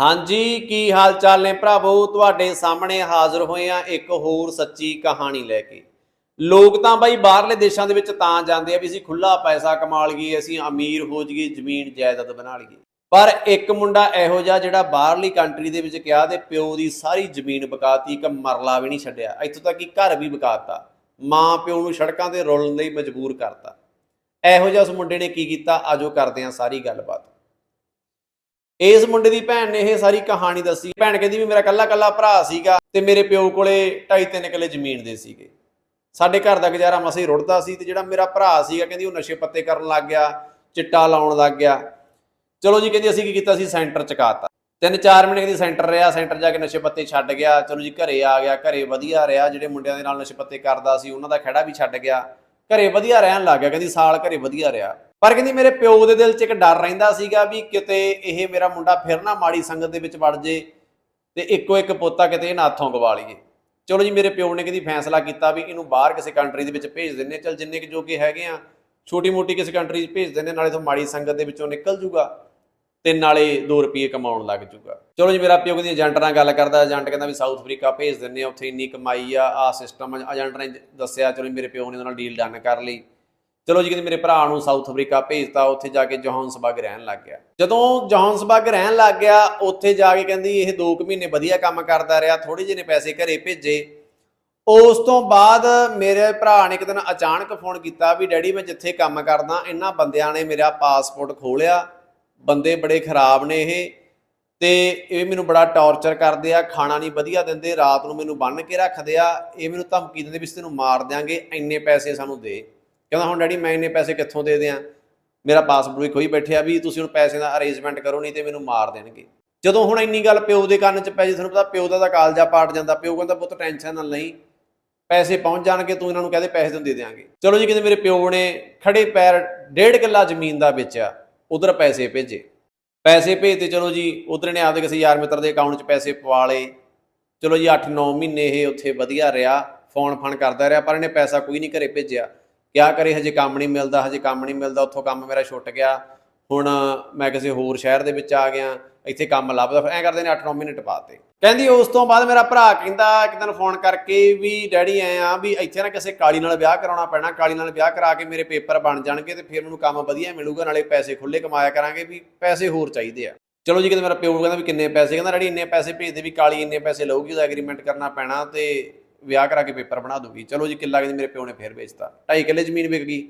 ਹਾਂਜੀ, ਕੀ ਹਾਲ ਚਾਲ ਨੇ ਭਰਾਵੋ? ਤੁਹਾਡੇ ਸਾਹਮਣੇ ਹਾਜ਼ਰ ਹੋਏ ਆ ਇੱਕ ਹੋਰ ਸੱਚੀ ਕਹਾਣੀ ਲੈ ਕੇ। ਲੋਕ ਤਾਂ ਬਾਈ ਬਾਹਰਲੇ ਦੇਸ਼ਾਂ ਦੇ ਵਿੱਚ ਤਾਂ ਜਾਂਦੇ ਆ ਵੀ ਅਸੀਂ ਖੁੱਲਾ ਪੈਸਾ ਕਮਾ ਲਈਏ, ਅਸੀਂ ਅਮੀਰ ਹੋ ਜਾਈਏ, ਜ਼ਮੀਨ ਜਾਇਦਾਦ ਬਣਾ ਲਈਏ। ਪਰ ਇੱਕ ਮੁੰਡਾ ਇਹੋ ਜਿਹਾ ਜਿਹੜਾ ਬਾਹਰਲੀ ਕੰਟਰੀ ਦੇ ਵਿੱਚ ਗਿਆ ਤੇ ਪਿਓ ਦੀ ਸਾਰੀ ਜ਼ਮੀਨ ਬਕਾਤੀ, ਇੱਕ ਮਰਲਾ ਵੀ ਨਹੀਂ ਛੱਡਿਆ। ਇੱਥੋਂ ਤੱਕ ਕਿ ਘਰ ਵੀ ਬਕਾਤਾ। ਮਾਂ ਪਿਓ ਨੂੰ ਸੜਕਾਂ ਤੇ ਰੋਲਣ ਲਈ ਮਜਬੂਰ ਕਰਤਾ। ਇਹੋ ਜਿਹਾ ਉਸ ਮੁੰਡੇ ਨੇ ਕੀ ਕੀਤਾ? ਆਜੋ ਕਰਦੇ ਆ ਸਾਰੀ ਗੱਲਬਾਤ। ਇਸ ਮੁੰਡੇ ਦੀ ਭੈਣ ਨੇ ਇਹ ਸਾਰੀ ਕਹਾਣੀ ਦੱਸੀ। ਭੈਣ ਕਹਿੰਦੀ ਵੀ ਮੇਰਾ ਕੱਲਾ ਕੱਲਾ ਭਰਾ ਸੀਗਾ ਤੇ ਮੇਰੇ ਪਿਓ ਕੋਲੇ 2.5-3 ਕਿੱਲੇ ਜ਼ਮੀਨ ਦੇ ਸੀਗੇ। ਸਾਡੇ ਘਰ ਦਾ ਗੁਜ਼ਾਰਾ ਮਸੇ ਰੁੜਦਾ ਸੀ ਤੇ ਜਿਹੜਾ ਮੇਰਾ ਭਰਾ ਸੀਗਾ ਕਹਿੰਦੀ ਉਹ ਨਸ਼ੇ ਪੱਤੇ ਕਰਨ ਲੱਗ ਗਿਆ, ਚਿੱਟਾ ਲਾਉਣ ਲੱਗ ਗਿਆ। ਚਲੋ ਜੀ, ਕਹਿੰਦੀ ਅਸੀਂ ਕੀ ਕੀਤਾ ਸੀ? ਸੈਂਟਰ ਚਕਾਤਾ। ਤਿੰਨ ਚਾਰ ਮਹੀਨੇ ਕਹਿੰਦੀ ਸੈਂਟਰ ਰਿਹਾ, ਸੈਂਟਰ ਜਾ ਕੇ ਨਸ਼ੇ ਪੱਤੇ ਛੱਡ ਗਿਆ। ਚਲੋ ਜੀ, ਘਰੇ ਆ ਗਿਆ, ਘਰੇ ਵਧੀਆ ਰਿਹਾ। ਜਿਹੜੇ ਮੁੰਡਿਆਂ ਦੇ ਨਾਲ ਨਸ਼ੇ ਪੱਤੇ ਕਰਦਾ ਸੀ, ਉਹਨਾਂ ਦਾ ਖੜਾ ਵੀ ਛੱਡ ਗਿਆ। ਘਰੇ ਵਧੀਆ ਰਹਿਣ ਲੱਗ ਗਿਆ, ਕਹਿੰਦੀ ਸਾਲ ਘਰੇ ਵਧੀਆ ਰਿਹਾ। ਪਰ ਕਹਿੰਦੀ ਮੇਰੇ ਪਿਓ ਦੇ ਦਿਲ 'ਚ ਇੱਕ ਡਰ ਰਹਿੰਦਾ ਸੀਗਾ ਵੀ ਕਿਤੇ ਇਹ ਮੇਰਾ ਮੁੰਡਾ ਫਿਰ ਨਾ ਮਾੜੀ ਸੰਗਤ ਦੇ ਵਿੱਚ ਵੜ ਜੇ ਤੇ ਇੱਕੋ ਇੱਕ ਪੋਤਾ ਕਿਤੇ ਇਹਨਾਂ ਹੱਥੋਂ ਗਵਾ ਲਈਏ। ਚਲੋ ਜੀ, ਮੇਰੇ ਪਿਓ ਨੇ ਕਹਿੰਦੀ ਫੈਸਲਾ ਕੀਤਾ ਵੀ ਇਹਨੂੰ ਬਾਹਰ ਕਿਸੇ ਕੰਟਰੀ ਦੇ ਵਿੱਚ ਭੇਜ ਦਿੰਨੇ ਚਲ ਜਿੰਨੇ ਕਿ ਜੋਗੇ ਹੈਗੇ ਆ ਛੋਟੀ ਮੋਟੀ ਕਿਸੇ ਕੰਟਰੀ 'ਚ ਭੇਜ ਦਿੰਨੇ ਨਾਲੇ ਤੋਂ ਮਾੜੀ ਸੰਗਤ ਦੇ ਵਿੱਚੋਂ ਨਿਕਲ ਜੂਗਾ ਤੇ ਨਾਲੇ 2 ਰੁਪਏ ਕਮਾਉਣ ਲੱਗ ਜੂਗਾ। ਚਲੋ ਜੀ, ਮੇਰਾ ਪਿਓ ਕਹਿੰਦੀ ਏਜੰਟ ਨਾਲ ਗੱਲ ਕਰਦਾ, ਏਜੰਟ ਕਹਿੰਦਾ ਵੀ ਸਾਊਥ ਅਫਰੀਕਾ ਭੇਜ ਦਿੰਨੇ ਆ ਉੱਥੇ ਇੰਨੀ ਕਮਾਈ ਆ ਆ। ਸਿਸਟਮ ਏਜੰਟ ਨੇ ਦੱਸਿਆ, ਚਲੋ ਜੀ, ਮੇਰੇ ਪਿਓ ਨੇ ਉਹਨਾਂ ਨਾਲ ਡੀਲ ਡਨ ਕਰ ਲਈ। ਚਲੋ ਜੀ, ਕਹਿੰਦੇ ਮੇਰੇ ਭਰਾ ਨੂੰ ਸਾਊਥ ਅਫਰੀਕਾ ਭੇਜਤਾ, ਉੱਥੇ ਜਾ ਕੇ ਜੋਹਾਨਸਬਰਗ ਰਹਿਣ ਲੱਗ ਗਿਆ। ਜਦੋਂ ਜੋਹਾਨਸਬਰਗ ਰਹਿਣ ਲੱਗ ਗਿਆ, ਉੱਥੇ ਜਾ ਕੇ ਕਹਿੰਦੀ ਇਹ 2 ਮਹੀਨੇ ਵਧੀਆ ਕੰਮ ਕਰਦਾ ਰਿਹਾ ਥੋੜੇ ਜਿਹੇ ਨੇ ਪੈਸੇ ਘਰੇ ਭੇਜੇ। ਉਸ ਤੋਂ ਬਾਅਦ ਮੇਰੇ ਭਰਾ ਨੇ ਇੱਕ ਦਿਨ ਅਚਾਨਕ ਫੋਨ ਕੀਤਾ ਵੀ, ਡੈਡੀ, ਮੈਂ ਜਿੱਥੇ ਕੰਮ ਕਰਦਾ, ਇਹਨਾਂ ਬੰਦਿਆਂ ਨੇ ਮੇਰਾ ਪਾਸਪੋਰਟ ਖੋਲਿਆ। ਬੰਦੇ ਬੜੇ ਖਰਾਬ ਨੇ ਇਹ। ਤੇ ਇਹ ਮੈਨੂੰ ਬੜਾ ਟੌਰਚਰ ਕਰਦੇ ਆ, ਖਾਣਾ ਨਹੀਂ ਵਧੀਆ ਦਿੰਦੇ, ਰਾਤ ਨੂੰ ਮੈਨੂੰ ਬੰਨ ਕੇ ਰੱਖਦੇ ਆ। ਇਹ ਮੈਨੂੰ ਧਮਕੀ ਦਿੰਦੇ ਵੀ ਅਸੀਂ ਤੈਨੂੰ ਮਾਰ ਦਿਆਂਗੇ, ਇੰਨੇ ਪੈਸੇ ਸਾਨੂੰ ਦੇ। ਕਹਿੰਦਾ ਹੁਣ ਡੈਡੀ ਮੈਂ ਇੰਨੇ ਪੈਸੇ ਕਿੱਥੋਂ ਦੇ ਦਿਆਂ? ਮੇਰਾ ਪਾਸਪੋਰਟ ਵੀ ਖੋਈ ਬੈਠਿਆ ਵੀ ਤੁਸੀਂ ਹੁਣ ਪੈਸੇ ਦਾ ਅਰੇਂਜਮੈਂਟ ਕਰੋ, ਨਹੀਂ ਤੇ ਮੈਨੂੰ ਮਾਰ ਦੇਣਗੇ। ਜਦੋਂ ਹੁਣ ਇੰਨੀ ਗੱਲ ਪਿਓ ਦੇ ਕੰਨ 'ਚ ਪੈ ਜੇ, ਤੁਹਾਨੂੰ ਪਤਾ ਪਿਓ ਦਾ ਤਾਂ ਕਾਲਜਾ ਪਾਟ ਜਾਂਦਾ, ਪਿਓ ਕਹਿੰਦਾ ਪੁੱਤ ਟੈਨਸ਼ਨ ਨਾਲ ਨਹੀਂ, ਪੈਸੇ ਪਹੁੰਚ ਜਾਣਗੇ, ਤੂੰ ਇਹਨਾਂ ਨੂੰ ਕਹਦੇ ਪੈਸੇ ਤੈਨੂੰ ਦੇ ਦੇਾਂਗੇ ਚਲੋ ਜੀ, ਕਹਿੰਦੇ ਮੇਰੇ ਪਿਓ ਨੇ ਖੜੇ ਪੈਰ ਡੇਢ ਕਿੱਲਾ ਜ਼ਮੀਨ ਦਾ ਵੇਚਿਆ, ਉਧਰ ਪੈਸੇ ਭੇਜੇ। ਪੈਸੇ ਭੇਜਤੇ, ਚਲੋ ਜੀ, ਉਧਰ ਨੇ ਆਪਦੇ ਕਿਸੇ ਯਾਰ ਮਿੱਤਰ ਦੇ ਅਕਾਊਂਟ 'ਚ ਪੈਸੇ ਪਵਾ ਲਏ। ਚਲੋ ਜੀ 8-9 ਮਹੀਨੇ ਇਹ ਉੱਥੇ ਵਧੀਆ ਰਿਹਾ, ਫੋਨ ਫਾਨ ਕਰਦਾ ਰਿਹਾ, ਪਰ ਇਹਨੇ ਪੈਸਾ ਕੋਈ ਨਹੀਂ ਘਰੇ ਭੇਜਿਆ। ਕਿਆ ਕਰੇ, ਹਜੇ ਕੰਮ ਨਹੀਂ ਮਿਲਦਾ, ਹਜੇ ਕੰਮ ਨਹੀਂ ਮਿਲਦਾ, ਉੱਥੋਂ ਕੰਮ ਮੇਰਾ ਛੁੱਟ ਗਿਆ। ਹੁਣ ਮੈਂ ਕਿਸੇ ਹੋਰ ਸ਼ਹਿਰ ਦੇ ਵਿੱਚ ਆ ਗਿਆ, ਇੱਥੇ ਕੰਮ ਲੱਭਦਾ, ਫਿਰ ਐਂ ਕਰਦੇ ਨੇ 8-9 ਮਹੀਨੇ ਟਪਾਤੇ ਕਹਿੰਦੀ ਉਸ ਤੋਂ ਬਾਅਦ ਮੇਰਾ ਭਰਾ ਕਹਿੰਦਾ, ਇੱਕ ਦਿਨ ਫੋਨ ਕਰਕੇ ਵੀ, ਡੈਡੀ, ਐ ਆ ਵੀ ਇੱਥੇ ਨਾ ਕਿਸੇ ਕਾਲੀ ਨਾਲ ਵਿਆਹ ਕਰਾਉਣਾ ਪੈਣਾ, ਕਾਲੀ ਨਾਲ ਵਿਆਹ ਕਰਾ ਕੇ ਮੇਰੇ ਪੇਪਰ ਬਣ ਜਾਣਗੇ ਤੇ ਫਿਰ ਮੈਨੂੰ ਕੰਮ ਵਧੀਆ ਮਿਲੂਗਾ, ਨਾਲੇ ਪੈਸੇ ਖੁੱਲੇ ਕਮਾਇਆ ਕਰਾਂਗੇ ਵੀ ਪੈਸੇ ਹੋਰ ਚਾਹੀਦੇ ਆ। ਚਲੋ ਜੀ, ਕਿਤੇ ਮੇਰਾ ਪਿਓ ਕਹਿੰਦਾ ਵੀ ਕਿੰਨੇ ਪੈਸੇ, ਕਹਿੰਦਾ, ਡੈਡੀ, ਇੰਨੇ ਪੈਸੇ ਭੇਜਦੇ ਵੀ ਕਾਲੀ ਇੰਨੇ ਪੈਸੇ ਲਊਗੀ, ਉਹਦਾ ਐਗਰੀਮੈਂਟ ਕਰਨਾ ਪੈਣਾ ਤੇ ਵਿਆਹ ਕਰਾ ਕੇ ਪੇਪਰ ਬਣਾ ਦੂਗੀ। ਚਲੋ ਜੀ ਕਿੱਲਾ ਕਹਿੰਦੀ ਮੇਰੇ ਪਿਓ ਨੇ ਫੇਰ ਵੇਚਤਾ। 2.5 ਕਿੱਲੇ ਜ਼ਮੀਨ ਵਿਕ ਗਈ।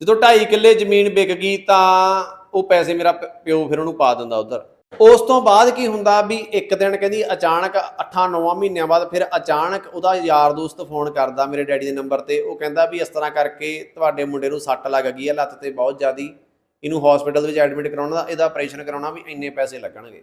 ਜਦੋਂ 2.5 ਕਿੱਲੇ ਜ਼ਮੀਨ ਵਿਕ ਗਈ ਤਾਂ ਉਹ ਪੈਸੇ ਮੇਰਾ ਪਿਓ ਫਿਰ ਉਹਨੂੰ ਪਾ ਦਿੰਦਾ ਉਧਰ। ਉਸ ਤੋਂ ਬਾਅਦ ਕੀ ਹੁੰਦਾ ਵੀ ਇੱਕ ਦਿਨ ਕਹਿੰਦੀ ਅਚਾਨਕ 8-9 ਮਹੀਨਿਆਂ ਬਾਅਦ ਫਿਰ ਅਚਾਨਕ ਉਹਦਾ ਯਾਰ ਦੋਸਤ ਫੋਨ ਕਰਦਾ ਮੇਰੇ ਡੈਡੀ ਦੇ ਨੰਬਰ ਤੇ। ਉਹ ਕਹਿੰਦਾ ਵੀ ਇਸ ਤਰ੍ਹਾਂ ਕਰਕੇ ਤੁਹਾਡੇ ਮੁੰਡੇ ਨੂੰ ਸੱਟ ਲੱਗ ਗਈ ਹੈ, ਲੱਤ ਤੇ ਬਹੁਤ ਜ਼ਿਆਦੀ। ਇਹਨੂੰ ਹਸਪੀਟਲ ਵਿੱਚ ਐਡਮਿਟ ਕਰਾਉਣਾ ਦਾ ਇਹਦਾ ਆਪਰੇਸ਼ਨ ਕਰਾਉਣਾ ਵੀ ਇੰਨੇ ਪੈਸੇ ਲੱਗਣਗੇ।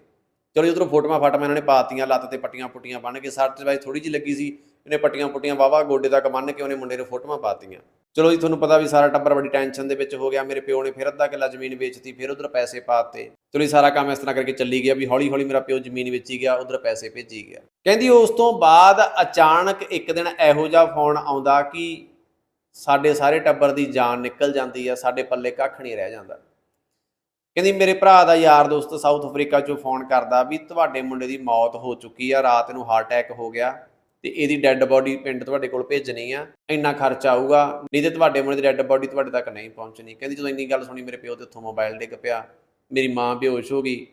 ਚਲੋ ਜੀ ਉਧਰੋਂ ਫੋਟੋਆਂ ਫਾਟੋਆਂ ਇਹਨਾਂ ਨੇ ਪਾਤੀਆਂ ਲੱਤ ਤੇ ਪੱਟੀਆਂ ਪੁੱਟੀਆਂ ਬਣ ਕੇ। ਸੱਟ ਵਾਈ ਬਾਈ ਥੋੜੀ ਜਿਹੀ ਲੱਗੀ ਸੀ। ਇਹਨੇ ਪੱਟੀਆਂ ਪੁੱਟੀਆਂ ਵਾਵਾ ਗੋਡੇ ਤੱਕ ਬੰਨ ਕੇ ਉਹਨੇ ਮੁੰਡੇ ਨੂੰ ਫੋਟੋਆਂ ਪਾਤੀਆਂ। ਚਲੋ ਜੀ, ਤੁਹਾਨੂੰ ਪਤਾ ਵੀ ਸਾਰਾ ਟੱਬਰ ਬੜੀ ਟੈਨਸ਼ਨ ਦੇ ਵਿੱਚ ਹੋ ਗਿਆ। ਮੇਰੇ ਪਿਓ ਨੇ ਫਿਰ ਅੱਧਾ ਕਿੱਲਾ ਜ਼ਮੀਨ ਵੇਚਤੀ, ਫਿਰ ਉਧਰ ਪੈਸੇ ਪਾਤੇ। ਚਲੋ ਜੀ, ਸਾਰਾ ਕੰਮ ਇਸ ਤਰ੍ਹਾਂ ਕਰਕੇ ਚੱਲੀ ਗਿਆ ਵੀ ਹੌਲੀ ਹੌਲੀ ਮੇਰਾ ਪਿਓ ਜ਼ਮੀਨ ਵੇਚੀ ਗਿਆ, ਉਧਰ ਪੈਸੇ ਭੇਜੀ ਗਿਆ। ਕਹਿੰਦੀ ਉਸ ਤੋਂ ਬਾਅਦ ਅਚਾਨਕ ਇੱਕ ਦਿਨ ਇਹੋ ਜਿਹਾ ਫੋਨ ਆਉਂਦਾ ਕਿ ਸਾਡੇ ਸਾਰੇ ਟੱਬਰ ਦੀ ਜਾਨ ਨਿਕਲ ਜਾਂਦੀ ਆ, ਸਾਡੇ ਪੱਲੇ ਕੱਖ ਨਹੀਂ ਰਹਿ ਜਾਂਦਾ। ਕਹਿੰਦੀ, ਮੇਰੇ ਭਰਾ ਦਾ ਯਾਰ ਦੋਸਤ ਸਾਊਥ ਅਫਰੀਕਾ ਚੋਂ ਫੋਨ ਕਰਦਾ ਵੀ ਤੁਹਾਡੇ ਮੁੰਡੇ ਦੀ ਮੌਤ ਹੋ ਚੁੱਕੀ ਆ, ਰਾਤ ਨੂੰ ਹਾਰਟ ਅਟੈਕ ਹੋ ਗਿਆ। ਤੇ ਇਹਦੀ ਡੈੱਡ ਬੋਡੀ ਪਿੰਡ ਤੁਹਾਡੇ ਕੋਲ ਭੇਜਣੀ ਆ, ਇੰਨਾ ਖਰਚਾ ਆਊਗਾ, ਨਹੀਂ ਤੇ ਤੁਹਾਡੇ ਮੁੰਡੇ ਦੀ ਡੈੱਡ ਬੋਡੀ ਤੁਹਾਡੇ ਤੱਕ ਨਹੀਂ ਪਹੁੰਚਣੀ। ਕਹਿੰਦੀ ਜਦੋਂ ਇੰਨੀ ਗੱਲ ਸੁਣੀ ਮੇਰੇ ਪਿਓ ਤੇ ਉੱਥੋਂ ਮੋਬਾਈਲ ਡਿੱਗ ਪਿਆ, ਮੇਰੀ ਮਾਂ ਬੇਹੋਸ਼ ਹੋ ਗਈ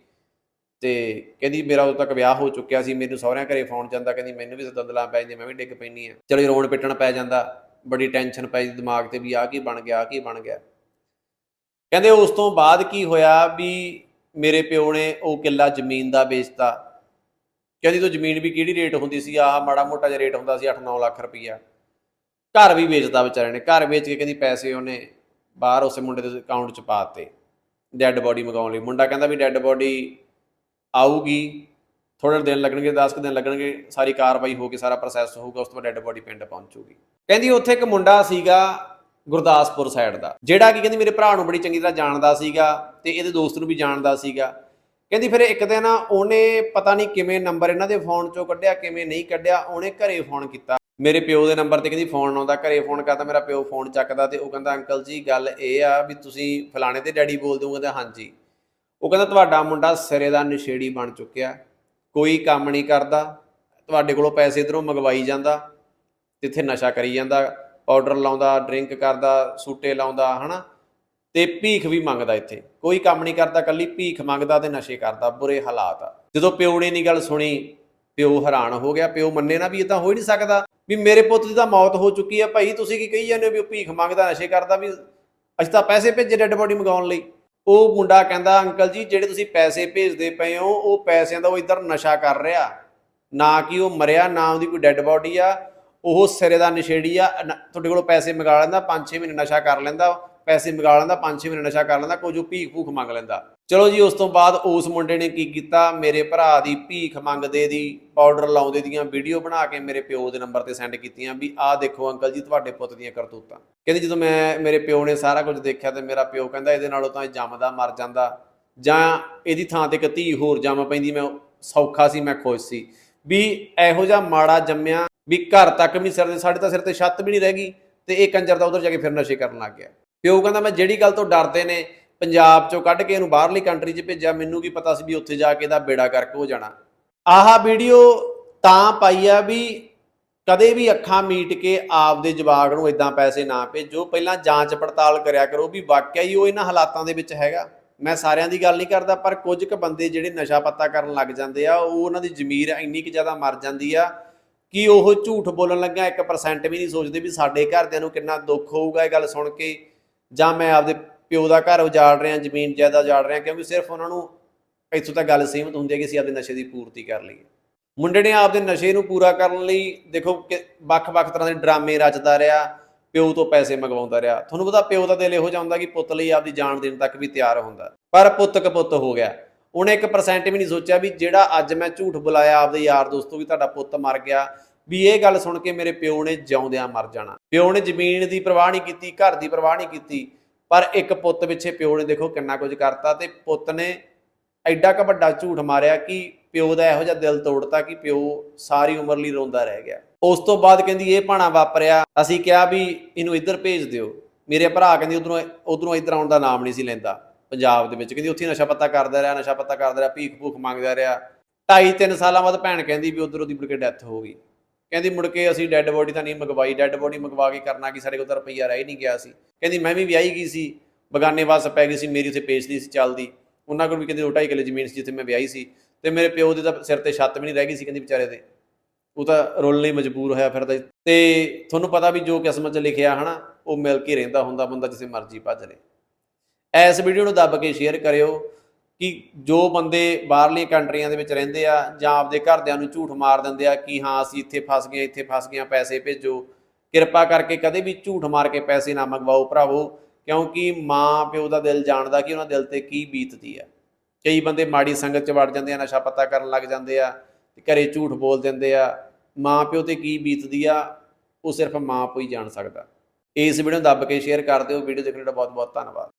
ਤੇ ਕਹਿੰਦੀ ਮੇਰਾ ਉਦੋਂ ਤੱਕ ਵਿਆਹ ਹੋ ਚੁੱਕਿਆ ਸੀ, ਮੈਨੂੰ ਸਹੁਰਿਆਂ ਘਰੇ ਫੋਨ ਜਾਂਦਾ, ਕਹਿੰਦੀ ਮੈਨੂੰ ਵੀ ਦੰਦਲਾਂ ਪੈ ਜਾਂਦੀ, ਮੈਂ ਵੀ ਡਿੱਗ ਪੈਣੀ ਆ ਚਲੋ ਰੋਣ ਪਿੱਟਣ ਪੈ ਜਾਂਦਾ, ਬੜੀ ਟੈਨਸ਼ਨ ਪੈ ਜਾਂਦੀ, ਦਿਮਾਗ ਤੇ ਵੀ ਆ ਕੀ ਬਣ ਗਿਆ, ਆਹ ਕੀ ਬਣ ਗਿਆ। ਕਹਿੰਦੇ ਉਸ ਤੋਂ ਬਾਅਦ ਕੀ ਹੋਇਆ ਵੀ ਮੇਰੇ ਪਿਓ ਨੇ ਉਹ ਕਿੱਲਾ ਜ਼ਮੀਨ ਦਾ ਵੇਚਤਾ ਕਹਿੰਦੀ ਤੋਂ ਜ਼ਮੀਨ ਵੀ ਕਿਹੜੀ ਰੇਟ ਹੁੰਦੀ ਸੀ? ਆਹ ਮਾੜਾ ਮੋਟਾ ਜਿਹਾ ਰੇਟ ਹੁੰਦਾ ਸੀ 8-9 ਲੱਖ ਰੁਪਈਆ। ਘਰ ਵੀ ਵੇਚਦਾ ਵਿਚਾਰੇ ਨੇ, ਘਰ ਵੇਚ ਕੇ ਕਹਿੰਦੀ ਪੈਸੇ ਉਹਨੇ ਬਾਹਰ ਉਸੇ ਮੁੰਡੇ ਦੇ ਅਕਾਊਂਟ 'ਚ ਪਾਤੇ ਡੈੱਡ ਬੋਡੀ ਮੰਗਾਉਣ ਲਈ। ਮੁੰਡਾ ਕਹਿੰਦਾ ਵੀ ਡੈੱਡ ਬੋਡੀ ਆਊਗੀ ਥੋੜੇ ਦਿਨ ਲੱਗਣਗੇ 10 ਕੁ ਦਿਨ ਲੱਗਣਗੇ, ਸਾਰੀ ਕਾਰਵਾਈ ਹੋ ਕੇ ਸਾਰਾ ਪ੍ਰੋਸੈਸ ਹੋਊਗਾ, ਉਸ ਤੋਂ ਬਾਅਦ ਡੈੱਡ ਬੋਡੀ ਪਿੰਡ ਪਹੁੰਚੂਗੀ। ਕਹਿੰਦੀ ਉੱਥੇ ਇੱਕ ਮੁੰਡਾ ਸੀਗਾ ਗੁਰਦਾਸਪੁਰ ਸਾਈਡ ਦਾ, ਜਿਹੜਾ ਕਿ ਕਹਿੰਦੀ ਮੇਰੇ ਭਰਾ ਨੂੰ ਬੜੀ ਚੰਗੀ ਤਰ੍ਹਾਂ ਜਾਣਦਾ ਸੀਗਾ ਤੇ ਇਹਦੇ ਦੋਸਤ ਨੂੰ ਵੀ ਜਾਣਦਾ ਸੀਗਾ। ਕਹਿੰਦੀ ਫਿਰ ਇੱਕ ਦਿਨ ਉਹਨੇ ਪਤਾ ਨਹੀਂ ਕਿਵੇਂ ਨੰਬਰ ਇਹਨਾਂ ਦੇ ਫੋਨ ਚੋਂ ਕੱਢਿਆ, ਕਿਵੇਂ ਨਹੀਂ ਕੱਢਿਆ, ਉਹਨੇ ਘਰੇ ਫੋਨ ਕੀਤਾ। ਮੇਰੇ ਪਿਓ ਦੇ ਨੰਬਰ ਤੇ ਕਹਿੰਦੀ ਫੋਨ ਆਉਂਦਾ, ਘਰੇ ਫੋਨ ਕਰਦਾ, ਮੇਰਾ ਪਿਓ ਫੋਨ ਚੱਕਦਾ ਤੇ ਉਹ ਕਹਿੰਦਾ, ਅੰਕਲ ਜੀ, ਗੱਲ ਇਹ ਆ ਵੀ ਤੁਸੀਂ ਫਲਾਣੇ ਦੇ ਡੈਡੀ ਬੋਲਦੇ ਹੋ? ਕਹਿੰਦਾ, ਹਾਂਜੀ। ਉਹ ਕਹਿੰਦਾ, ਤੁਹਾਡਾ ਮੁੰਡਾ ਸਿਰੇ ਦਾ ਨਸ਼ੇੜੀ ਬਣ ਚੁੱਕਿਆ। ਕੋਈ ਕੰਮ ਨਹੀਂ ਕਰਦਾ। ਤੁਹਾਡੇ ਕੋਲੋਂ ਪੈਸੇ ਇਧਰੋਂ ਮੰਗਵਾਈ ਜਾਂਦਾ, ਜਿੱਥੇ ਨਸ਼ਾ ਕਰੀ ਜਾਂਦਾ। ਪਾਊਡਰ ਲਾਉਂਦਾ, ਡਰਿੰਕ ਕਰਦਾ, ਸੂਟੇ ਲਾਉਂਦਾ, ਹਨਾ? ਤੇ ਭੀਖ ਵੀ ਮੰਗਦਾ ਇੱਥੇ। ਕੋਈ ਕੰਮ ਨਹੀਂ ਕਰਦਾ ਕੱਲੀ ਭੀਖ ਮੰਗਦਾ ਤੇ ਨਸ਼ੇ ਕਰਦਾ, ਬੁਰੇ ਹਾਲਾਤ ਆ। ਜਦੋਂ ਪਿਓ ਨੇ ਨਹੀਂ ਗੱਲ ਸੁਣੀ, ਪਿਓ ਹੈਰਾਨ ਹੋ ਗਿਆ, ਪਿਓ ਮੰਨੇ ਨਾ ਵੀ ਇਹ ਤਾਂ ਹੋ ਹੀ ਨਹੀਂ ਸਕਦਾ ਵੀ ਮੇਰੇ ਪੁੱਤ ਦੀ ਤਾਂ ਮੌਤ ਹੋ ਚੁੱਕੀ ਆ, ਭਾਈ ਤੁਸੀਂ ਕੀ ਕਹੀ ਜਾਂਦੇ ਹੋ ਵੀ ਉਹ ਭੀਖ ਮੰਗਦਾ, ਨਸ਼ੇ ਕਰਦਾ ਵੀ ਅਸੀਂ ਤਾਂ ਪੈਸੇ ਭੇਜੇ ਡੈੱਡ ਬੋਡੀ ਮੰਗਾਉਣ ਲਈ। ਉਹ ਮੁੰਡਾ ਕਹਿੰਦਾ, ਅੰਕਲ ਜੀ, ਜਿਹੜੇ ਤੁਸੀਂ ਪੈਸੇ ਭੇਜਦੇ ਪਏ ਹੋ, ਉਹ ਪੈਸਿਆਂ ਦਾ ਉਹ ਇੱਧਰ ਨਸ਼ਾ ਕਰ ਰਿਹਾ। ਨਾ ਕਿ ਉਹ ਮਰਿਆ, ਨਾ ਉਹਦੀ ਕੋਈ ਡੈੱਡ ਬੋਡੀ ਆ। ਉਹ ਸਿਰੇ ਦਾ ਨਸ਼ੇੜੀ ਆ ਤੁਹਾਡੇ ਕੋਲੋਂ ਪੈਸੇ ਮੰਗਾ ਲੈਂਦਾ 5-6 ਮਹੀਨੇ ਨਸ਼ਾ ਕਰ ਲੈਂਦਾ। ਪੈਸੇ ਮੰਗਾ ਲੈਂਦਾ 5-6 ਮਹੀਨੇ ਨਸ਼ਾ ਕਰ ਲੈਂਦਾ, ਕੁਝ ਉਹ ਭੀਖ ਭੂਖ ਮੰਗ ਲੈਂਦਾ। ਚਲੋ ਜੀ, ਉਸ ਤੋਂ ਬਾਅਦ ਉਸ ਮੁੰਡੇ ਨੇ ਕੀ ਕੀਤਾ? ਮੇਰੇ ਭਰਾ ਦੀ ਭੀਖ ਮੰਗਦੇ ਦੀ ਪਾਊਡਰ ਲਾਉਂਦੇ ਦੀਆਂ ਵੀਡੀਓ ਬਣਾ ਕੇ ਮੇਰੇ ਪਿਓ ਦੇ ਨੰਬਰ ਤੇ ਸੈਂਡ ਕੀਤੀਆਂ ਵੀ, ਆਹ ਦੇਖੋ ਅੰਕਲ ਜੀ, ਤੁਹਾਡੇ ਪੁੱਤ ਦੀਆਂ ਕਰਤੂਤਾਂ। ਕਹਿੰਦੀ ਜਦੋਂ ਮੈਂ, ਮੇਰੇ ਪਿਓ ਨੇ ਸਾਰਾ ਕੁਝ ਦੇਖਿਆ ਤੇ ਮੇਰਾ ਪਿਓ ਕਹਿੰਦਾ, ਇਹਦੇ ਨਾਲੋਂ ਤਾਂ ਇਹ ਜੰਮਦਾ, ਮਰ ਜਾਂਦਾ। ਜਾਂ ਇਹਦੀ ਥਾਂ ਤੇ ਇੱਕ ਧੀ ਹੋਰ ਜੰਮ ਪੈਂਦੀ, ਮੈਂ ਸੌਖਾ ਸੀ, ਮੈਂ ਖੁਸ਼ ਸੀ। ਵੀ ਇਹੋ ਜਿਹਾ ਮਾੜਾ ਜੰਮਿਆ ਵੀ ਘਰ ਤੱਕ ਵੀ ਸਿਰ ਦੇ, ਸਾਡੇ ਤਾਂ ਸਿਰ ਤੇ ਛੱਤ ਵੀ ਨਹੀਂ ਰਹਿ ਗਈ ਤੇ ਇਹ ਕੰਜਰ ਦਾ ਉਧਰ ਜਾ ਕੇ ਫਿਰ ਨਸ਼ੇ ਕਰਨ ਲੱਗ ਗਿਆ। ਪਿਓ ਕਹਿੰਦਾ ਮੈਂ ਜਿਹੜੀ ਗੱਲ ਤੋਂ ਡਰਦੇ ਨੇ, ਪੰਜਾਬ ਚੋਂ ਕੱਢ ਕੇ ਇਹਨੂੰ ਬਾਹਰਲੀ ਕੰਟਰੀ 'ਚ ਭੇਜਿਆ, ਮੈਨੂੰ ਕੀ ਪਤਾ ਸੀ ਵੀ ਉੱਥੇ ਜਾ ਕੇ ਇਹਦਾ ਬੇੜਾ ਕਰਕ ਹੋ ਜਾਣਾ। ਆਹ ਵੀਡੀਓ ਤਾਂ ਪਾਈ ਆ ਵੀ ਕਦੇ ਵੀ ਅੱਖਾਂ ਮੀਟ ਕੇ ਆਪਦੇ ਜਵਾਗ ਨੂੰ ਇਦਾਂ ਪੈਸੇ ਨਾ ਭੇਜੋ, ਪਹਿਲਾਂ ਜਾਂਚ ਪੜਤਾਲ ਕਰਿਆ ਕਰੋ ਵੀ ਵਾਕਿਆ ਹੀ ਉਹ ਇਹਨਾਂ ਹਾਲਾਤਾਂ ਦੇ ਵਿੱਚ ਹੈਗਾ। ਮੈਂ ਸਾਰਿਆਂ ਦੀ ਗੱਲ ਨਹੀਂ ਕਰਦਾ, ਪਰ ਕੁਝ ਕੁ ਬੰਦੇ ਜਿਹੜੇ ਨਸ਼ਾ ਪੱਤਾ ਕਰਨ ਲੱਗ ਜਾਂਦੇ ਆ, ਉਹ ਉਹਨਾਂ ਦੀ ਜ਼ਮੀਰ ਇੰਨੀ ਕਿ ਜ਼ਿਆਦਾ ਮਰ ਜਾਂਦੀ ਆ ਕਿ ਉਹ ਝੂਠ ਬੋਲਣ ਲੱਗਾ 1% ਵੀ ਨਹੀਂ ਸੋਚਦੇ ਵੀ ਸਾਡੇ ਘਰਦਿਆਂ ਨੂੰ ਕਿੰਨਾ ਦੁੱਖ ਹੋਊਗਾ, ਇਹ ਗੱਲ ਸੁਣ ਕੇ। ਜਾਂ ਮੈਂ ਆਪਦੇ ਪਿਓ ਦਾ ਘਰ ਉਜਾੜ ਰਿਹਾ, ਜ਼ਮੀਨ ਜਾਇਦਾਦ ਉਜਾੜ ਰਿਹਾ, ਕਿਉਂਕਿ ਸਿਰਫ ਉਹਨਾਂ ਨੂੰ ਇੱਥੋਂ ਤੱਕ ਗੱਲ ਸੀਮਤ ਹੁੰਦੀ ਹੈ ਕਿ ਅਸੀਂ ਆਪਦੇ ਨਸ਼ੇ ਦੀ ਪੂਰਤੀ ਕਰ ਲਈਏ। ਮੁੰਡੇ ਨੇ ਆਪਦੇ ਨਸ਼ੇ ਨੂੰ ਪੂਰਾ ਕਰਨ ਲਈ ਦੇਖੋ ਕਿ ਵੱਖ-ਵੱਖ ਤਰ੍ਹਾਂ ਦੇ ਡਰਾਮੇ ਰਚਦਾ ਰਿਹਾ, ਪਿਓ ਤੋਂ ਪੈਸੇ ਮੰਗਵਾਉਂਦਾ ਰਿਹਾ। ਤੁਹਾਨੂੰ ਪਤਾ ਪਿਓ ਦਾ ਦਿਲ ਇਹੋ ਜਿਹਾ ਹੁੰਦਾ ਕਿ ਪੁੱਤ ਲਈ ਆਪਦੀ ਜਾਨ ਦੇਣ ਤੱਕ ਵੀ ਤਿਆਰ ਹੁੰਦਾ। ਪਰ ਪੁੱਤ ਕਪੁੱਤ ਹੋ ਗਿਆ। ਉਹਨੇ 1% ਵੀ ਨਹੀਂ ਸੋਚਿਆ ਵੀ ਜਿਹੜਾ ਅੱਜ ਮੈਂ ਝੂਠ ਬੁਲਾਇਆ ਆਪਦੇ ਯਾਰ ਦੋਸਤੋ ਵੀ ਤੁਹਾਡਾ ਪੁੱਤ ਮਰ ਗਿਆ ਵੀ ਇਹ ਗੱਲ ਸੁਣ ਕੇ ਮੇਰੇ ਪਿਓ ਨੇ ਜਿਉਂਦਿਆਂ ਮਰ ਜਾਣਾ। ਪਿਓ ਨੇ ਜ਼ਮੀਨ ਦੀ ਪਰਵਾਹ ਨਹੀਂ ਕੀਤੀ, ਘਰ ਦੀ ਪਰਵਾਹ ਨਹੀਂ ਕੀਤੀ, ਪਰ ਇੱਕ ਪੁੱਤ ਪਿੱਛੇ ਪਿਓ ਨੇ ਦੇਖੋ ਕਿੰਨਾ ਕੁਝ ਕਰਤਾ ਤੇ ਪੁੱਤ ਨੇ ਐਡਾ ਕ ਵੱਡਾ ਝੂਠ ਮਾਰਿਆ ਕਿ ਪਿਓ ਦਾ ਇਹੋ ਜਿਹਾ ਦਿਲ ਤੋੜਤਾ ਕਿ ਪਿਓ ਸਾਰੀ ਉਮਰ ਲਈ ਰੋਂਦਾ ਰਹਿ ਗਿਆ। ਉਸ ਤੋਂ ਬਾਅਦ ਕਹਿੰਦੀ ਇਹ ਭਾਣਾ ਵਾਪਰਿਆ, ਅਸੀਂ ਕਿਹਾ ਵੀ ਇਹਨੂੰ ਇੱਧਰ ਭੇਜ ਦਿਓ। ਮੇਰੇ ਭਰਾ ਕਹਿੰਦੀ ਉਧਰੋਂ ਉਧਰੋਂ ਇੱਧਰ ਆਉਣ ਦਾ ਨਾਮ ਨਹੀਂ ਸੀ ਲੈਂਦਾ ਪੰਜਾਬ ਦੇ ਵਿੱਚ। ਕਹਿੰਦੀ ਉੱਥੇ ਨਸ਼ਾ ਪੱਤਾ ਕਰਦਾ ਰਿਹਾ, ਨਸ਼ਾ ਪੱਤਾ ਕਰਦਾ ਰਿਹਾ ਭੀਖ ਭੂਖ ਮੰਗਦਾ ਰਿਹਾ। ਢਾਈ ਤਿੰਨ ਸਾਲਾਂ ਬਾਅਦ ਭੈਣ ਕਹਿੰਦੀ ਵੀ ਉਧਰ ਉਹਦੀ ਮੁੜ ਕੇ ਡੈਥ ਹੋ ਗਈ। ਕਹਿੰਦੀ ਮੁੜ ਕੇ ਅਸੀਂ ਡੈੱਡ ਬੋਡੀ ਤਾਂ ਨਹੀਂ ਮੰਗਵਾਈ ਡੈੱਡ ਬੋਡੀ ਮੰਗਵਾ ਕੇ ਕਰਨਾ ਕੀ, ਸਾਡੇ ਕੋਲ ਤਾਂ ਰੁਪਈਆ ਰਹਿ ਨਹੀਂ ਗਿਆ ਸੀ। ਕਹਿੰਦੀ ਮੈਂ ਵੀ ਵਿਆਹੀ ਗਈ ਸੀ, ਬਗਾਨੇ ਵਾਸ ਪੈ ਗਈ ਸੀ, ਮੇਰੀ ਉੱਥੇ ਪੇਸ਼ਦੀ ਸੀ ਚੱਲਦੀ। ਉਹਨਾਂ ਕੋਲ ਵੀ ਕਹਿੰਦੀ ਦੋ ਢਾਈ ਕਿੱਲੇ ਜ਼ਮੀਨ ਸੀ ਜਿੱਥੇ ਮੈਂ ਵਿਆਹੀ ਸੀ। ਤੇ ਮੇਰੇ ਪਿਓ ਦੇ ਤਾਂ ਸਿਰ ਤੇ ਛੱਤ ਵੀ ਨਹੀਂ ਰਹਿ ਗਈ ਸੀ ਕਹਿੰਦੀ ਵਿਚਾਰੇ ਦੇ। ਉਹ ਤਾਂ ਰੋਲਣ ਲਈ ਮਜਬੂਰ ਹੋਇਆ ਫਿਰਦਾ ਸੀ। ਤੇ ਤੁਹਾਨੂੰ ਪਤਾ ਵੀ ਜੋ ਕਿਸਮਤ 'ਚ ਲਿਖਿਆ ਹਨਾ, ਉਹ ਮਿਲ ਕੇ ਰਹਿੰਦਾ ਹੁੰਦਾ ਬੰਦਾ ਜਿਸੇ ਮਰਜ਼ੀ ਭੱਜ ਲੇ। ਐਸ ਵੀਡੀਓ ਨੂੰ ਦੱਬ ਕੇ ਸ਼ੇਅਰ ਕਰਿਓ। ਕਿ ਜੋ ਬੰਦੇ ਬਾਹਰਲੀਆਂ ਕੰਟਰੀਆਂ ਦੇ ਵਿੱਚ ਰਹਿੰਦੇ ਆ ਜਾਂ ਆਪਦੇ ਘਰਦਿਆਂ ਨੂੰ ਝੂਠ ਮਾਰ ਦਿੰਦੇ ਆ ਕਿ ਹਾਂ, ਅਸੀਂ ਇੱਥੇ ਫਸ ਗਏ, ਇੱਥੇ ਫਸ ਗਏ ਆ ਪੈਸੇ ਭੇਜੋ। ਕਿਰਪਾ ਕਰਕੇ ਕਦੇ ਵੀ ਝੂਠ ਮਾਰ ਕੇ ਪੈਸੇ ਨਾ ਮੰਗਵਾਓ ਭਰਾਵੋ, ਕਿਉਂਕਿ ਮਾਂ ਪਿਓ ਦਾ ਦਿਲ ਜਾਣਦਾ ਕਿ ਉਹਨਾਂ ਦਿਲ ਤੇ ਕੀ ਬੀਤਦੀ ਆ। ਕਈ ਬੰਦੇ ਮਾੜੀ ਸੰਗਤ 'ਚ ਵੜ ਜਾਂਦੇ ਆ, ਨਸ਼ਾ ਪੱਤਾ ਕਰਨ ਲੱਗ ਜਾਂਦੇ ਆ ਤੇ ਘਰੇ ਝੂਠ ਬੋਲ ਦਿੰਦੇ ਆ। ਮਾਂ ਪਿਓ ਤੇ ਕੀ ਬੀਤਦੀ ਆ, ਉਹ ਸਿਰਫ ਮਾਂ ਪਿਓ ਹੀ ਜਾਣ ਸਕਦਾ। ਇਸ ਵੀਡੀਓ ਨੂੰ ਦੱਬ ਕੇ ਸ਼ੇਅਰ ਕਰ ਦਿਓ ਵੀਡੀਓ ਦੇਖਣ ਦਾ ਬਹੁਤ ਬਹੁਤ ਧੰਨਵਾਦ।